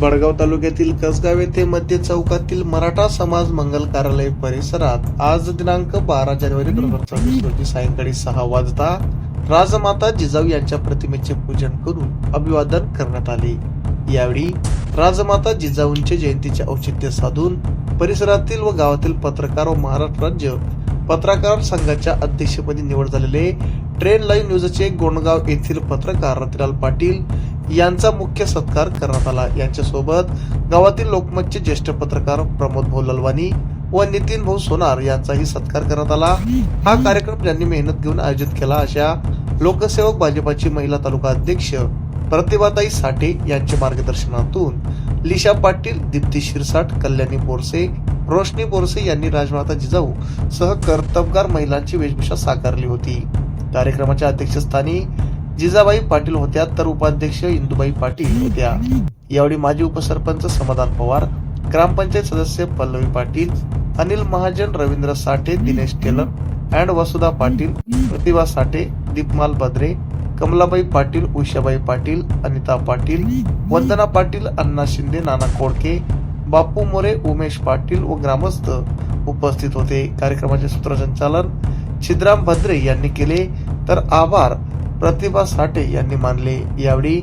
बडगाव तालुक्यातील कसगाव येथे मध्य चौकातील मराठा समाज मंगल कार्यालय परिसरात आज दिनांक बारा जानेवारी दोन हजार चोवीस रोजी सायंकाळी सहा वाजता राजमाता जिजाऊ यांच्या प्रतिमेचे पूजन करून अभिवादन करण्यात आले. यावेळी राजमाता जिजाऊंच्या जयंतीचे औचित्य साधून परिसरातील व गावातील पत्रकार व महाराष्ट्र राज्य पत्रकार संघाच्या अध्यक्षपदी निवड झालेले ट्रेन लाईव्ह न्यूजचे गोंडगाव येथील पत्रकार रतिलाल पाटील यांचा मुख्य सत्कार करण्यात आला. यांच्यासोबत गावातील लोकमतचे ज्येष्ठ पत्रकार प्रमोद भाऊ ललवानी व नितीन भाऊ सोनार यांचाही सत्कार करण्यात आला. हा कार्यक्रम ज्यांनी मेहनत घेऊन आयोजित केला. अशा लोकसेवक भाजपाची महिला तालुका अध्यक्ष प्रतिभाताई साठे यांच्या मार्गदर्शनातून लिशा पाटील दीप्ती शिरसाट कल्याणी बोरसे रोशनी बोरसे यांनी राजमाता जिजाऊ सह कर्तबगार महिलांची वेशभूषा साकारली होती. कार्यक्रमाच्या अध्यक्षस्थानी जिजाबाई पाटील होत्या तर उपाध्यक्ष इंदुबाई पाटील होत्या. यावेळी माजी उपसरपंच समाधान पवार ग्रामपंचायत सदस्य पल्लवी पाटील अनिल महाजन रवींद्र साठे दिनेश टेलर अँड वसुधा पाटील प्रतिभा साठे दीपमाल बद्रे कमलाबाई पाटील उषाबाई पाटील अनिता पाटील वंदना पाटील अण्णा शिंदे नाना कोडके बापू मोरे उमेश पाटील व ग्रामस्थ उपस्थित होते. कार्यक्रमाचे सूत्रसंचालन छिद्राम भद्रे यांनी केले. तर आभार. प्रतिभा साठे यांनी मानले. यावेळी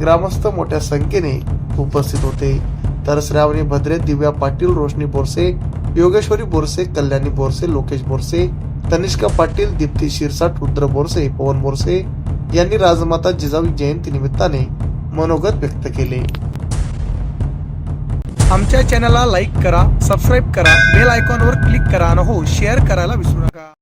ग्रामस्थ मोठ्या संख्येने उपस्थित होते. तर श्रावणी भद्रे दिव्या पाटील रोशनी बोरसे योगेश्वरी बोरसे कल्याणी बोरसे लोकेश बोरसे तनिष्का पाटील दीप्ती शिरसाट रुद्र बोरसे पवन बोरसे यांनी राजमाता जिजाऊ जयंती निमित्ताने मनोगत व्यक्त केले. आमच्या चॅनलला लाईक करा सबस्क्राईब करा बेल आयकॉनवर क्लिक करा आणि हो शेअर करायला विसरू नका.